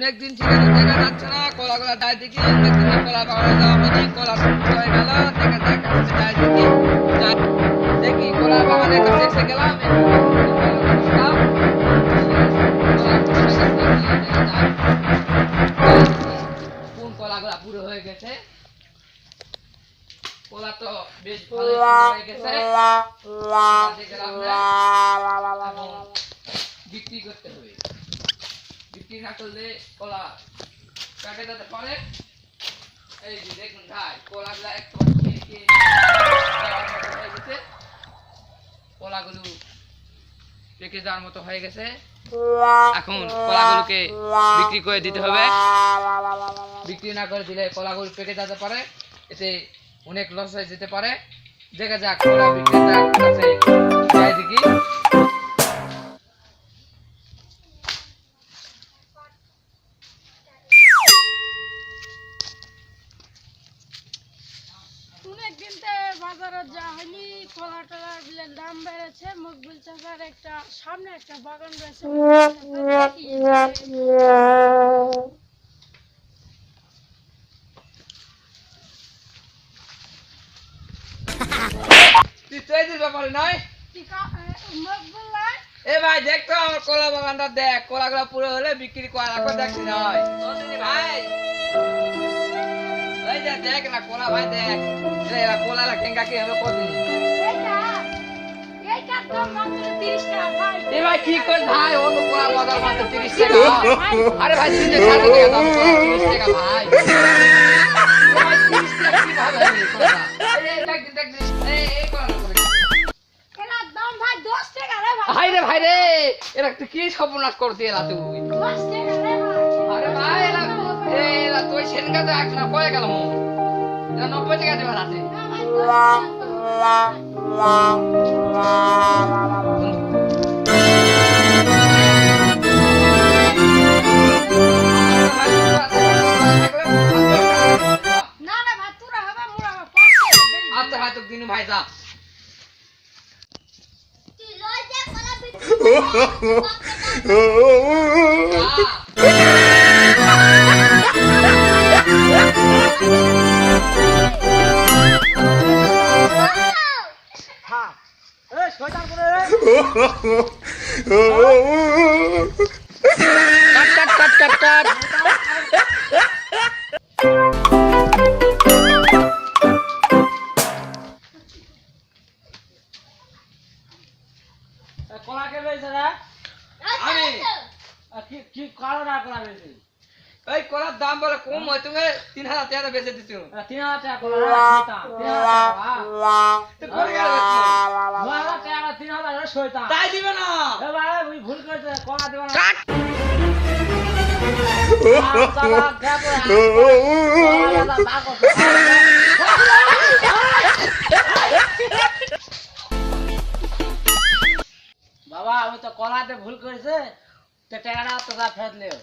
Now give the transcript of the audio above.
অনেকদিন ঠিক আছে দেখা যাচ্ছে না কলা কলা যাই দেখি অনেকদিন কলা বাগানে যাওয়া হয়নি কলা হয়ে গেল দেখা যাক আজকে যাই দেখি দেখি কলা বাগানের কাছে এসে গেলাম কোন কলাগুলা পুরো হয়ে গেছে কলা তো বেশ ভালো হয়ে গেছে দেখে লাভ নাই। এখন বিক্রি করতে হবে কলা পারে এই যে দেখুন ভাই, কলাগুলো পেকে যাওয়ার মতো হয়ে গেছে। এখন কলাগুলোকে বিক্রি করে দিতে হবে। বিক্রি না করে দিলে কলাগুলো পেকে যেতে পারে, এতে অনেক লস হয়ে যেতে পারে। দেখা যাক কলা বিক্রেতার কাছে বাজারে যা হয়নি কলা টলা বিলের দাম বেড়েছে মকবুল চাচার একটা সামনে একটা বাগান রয়েছে তুই ব্যাপারে নয়। এ, ভাই দেখ আমার কলা বাগানটা দেখ কলাগুলো পুরো হলে বিক্রি করা দেখছি নয়। ভাই। এই যে দেখ না কলা ভাই দেখ। এই এরা কলা লা কেঙ্গা কি হবে 30 টাকা ভাই। কি কর ভাই অন্য কলা বাজার মাত্র তিরিশ টাকা। আরে ভাই সাড়ে টাকা তিরিশ টাকা ভাই। 30 টাকা কি ভাবে হবে? কলা? এই, এই, দেখ, দেখ, দেখ, এই, এই কলা ভাই। 10 টাকা রে ভাই। রে এরা তুই কি সর্বনাশ করতে এলা তুই 10 টাকা রে ভাই। আরে ভাই এলা তুই সেদিনকে তো এক না কয়ে গেল নব্বই টাকা দেবার আছে না ভাই 10 টাকা না না ভাই তোরা হবে মোরা হবে 5 টাকা বেশি আচ্ছা ভাই তো দিনু ভাই যা তুই কলা বিক্রি কাট কাট কাট কাট আমি কি কি কালো না কলা বেচে এই কলার দাম বলে কম হয় তুমি তিন হাজার টাকা বেঁচে দিচ্ছ তিন হাজার টাকা কলা তিন হাজার টাকা করে তাই দিবে না। এবার ভুল করেছে কলা দেবো না। বাবা আমি তো কলাতে ভুল করেছে তো টাকাটা তোরা যা ফেরত লেও।